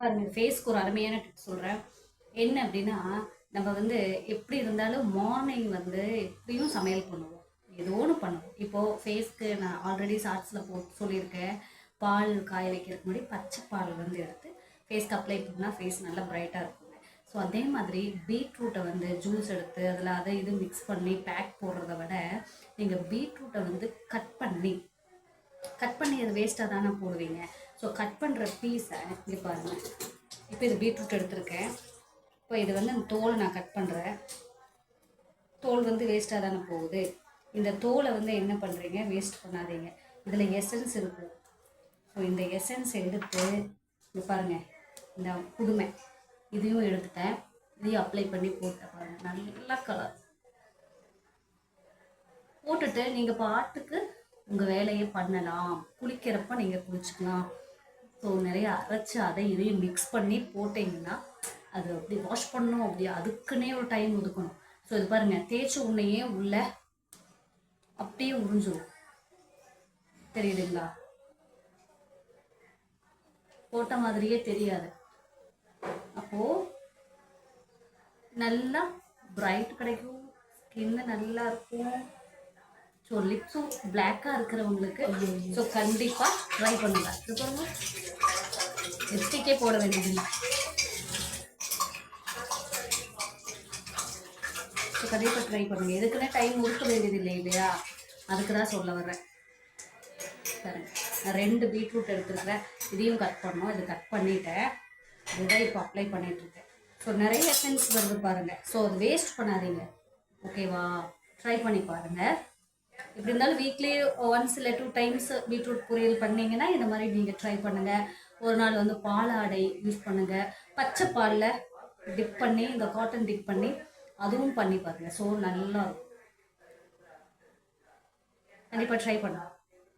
பாருங்க ஃபேஸ்க்கு ஒரு அருமையான டிப்ஸ் சொல்கிறேன் என்ன அப்படின்னா நம்ம வந்து எப்படி இருந்தாலும் மார்னிங் வந்து எப்படியும் சமையல் பண்ணுவோம். ஏதோ ஒன்று பண்ணுவோம். இப்போது ஃபேஸ்க்கு நான் ஆல்ரெடி ஷார்ட்ஸில் போ சொல்லியிருக்கேன். பால் காய வைக்கிறதுக்கு முன்னாடி பச்சை பால் வந்து எடுத்து ஃபேஸ்க்கு அப்ளை பண்ணால் ஃபேஸ் நல்லா பிரைட்டாக இருக்கும் ஸோ அதே மாதிரி பீட்ரூட்டை வந்து ஜூஸ் எடுத்து அதில் அதை இது மிக்ஸ் பண்ணி பேக் போடுறத விட நீங்கள் பீட்ரூட்டை வந்து கட் பண்ணி கட் பண்ணி அது வேஸ்ட்டாக தானே போடுவீங்க. ஸோ கட் பண்ணுற பீஸை இங்கே பாருங்கள் இப்போ இது பீட்ரூட் எடுத்திருக்கேன். இப்போ இது வந்து அந்த தோலை நான் கட் பண்ணுறேன் தோல் வந்து வேஸ்ட்டாக தானே போகுது. இந்த தோலை வந்து என்ன பண்ணுறீங்க வேஸ்ட் பண்ணாதீங்க. இதில் எசன்ஸ் இருக்குது ஸோ இந்த எசன்ஸ் எடுத்து இங்கே பாருங்கள் இந்த குடுமை. இதையும் எடுத்துட்டேன். இதையும் அப்ளை பண்ணி போட்டேன் பாருங்கள் நல்ல கலர் போட்டுட்டு நீங்கள் பாட்டுக்கு உங்கள் வேலையை பண்ணலாம். குளிக்கிறப்ப நீங்கள் குளிச்சுக்கலாம். ஸோ நிறைய அரைச்சி அதை இதையும் மிக்ஸ் பண்ணி போட்டிங்கன்னா அது அப்படி வாஷ் பண்ணணும் அப்படி அதுக்குன்னே ஒரு டைம் ஒதுக்கணும். ஸோ இது பாருங்கள் தேய்ச்ச உன்னையே உள்ள அப்படியே உறிஞ்சிரும். தெரியுதுங்களா? போட்ட மாதிரியே தெரியாது. அப்போது நல்லா பிரைட் கிடைக்கும். ஸ்கின்னு நல்லா இருக்கும். ஸோ லிப்ஸும் பிளாக்காக இருக்கிறவங்களுக்கு ஸோ கண்டிப்பாக ட்ரை பண்ணுங்க. இது லிப்ஸ்டிக்கே போட வேண்டியதில்லை ஸோ கண்டிப்பாக ட்ரை பண்ணுங்க. எதுக்குன்னே டைம் ஒதுக்க வேண்டியது இல்லை இல்லையா? அதுக்கு தான் சொல்ல வர்றேன். பாருங்க. நான் ரெண்டு பீட்ரூட் எடுத்துருக்கிறேன். இதையும் கட் பண்ணோம் இது கட் பண்ணிட்டேன். இதுதான் இப்போ அப்ளை பண்ணிட்டு இருக்கேன். ஸோ நிறைய எசன்ஸ் வருது பாருங்க. ஸோ அது வேஸ்ட் பண்ணாதீங்க. ஓகேவா ட்ரை பண்ணி பாருங்க. எப்படி இருந்தாலும் வீக்லி ஒன்ஸ் இல்லை டூ டைம்ஸ் பீட்ரூட் பொரியல் பண்ணீங்கன்னா இந்த மாதிரி நீங்கள் ட்ரை பண்ணுங்கள் ஒரு நாள் வந்து பாலாடை யூஸ் பண்ணுங்க. பச்சை பாலில் டிப் பண்ணி இந்த காட்டன் டிப் பண்ணி அதுவும் பண்ணி பாருங்க. ஸோ நல்லா இருக்கும். கண்டிப்பாக ட்ரை பண்ணலாம்.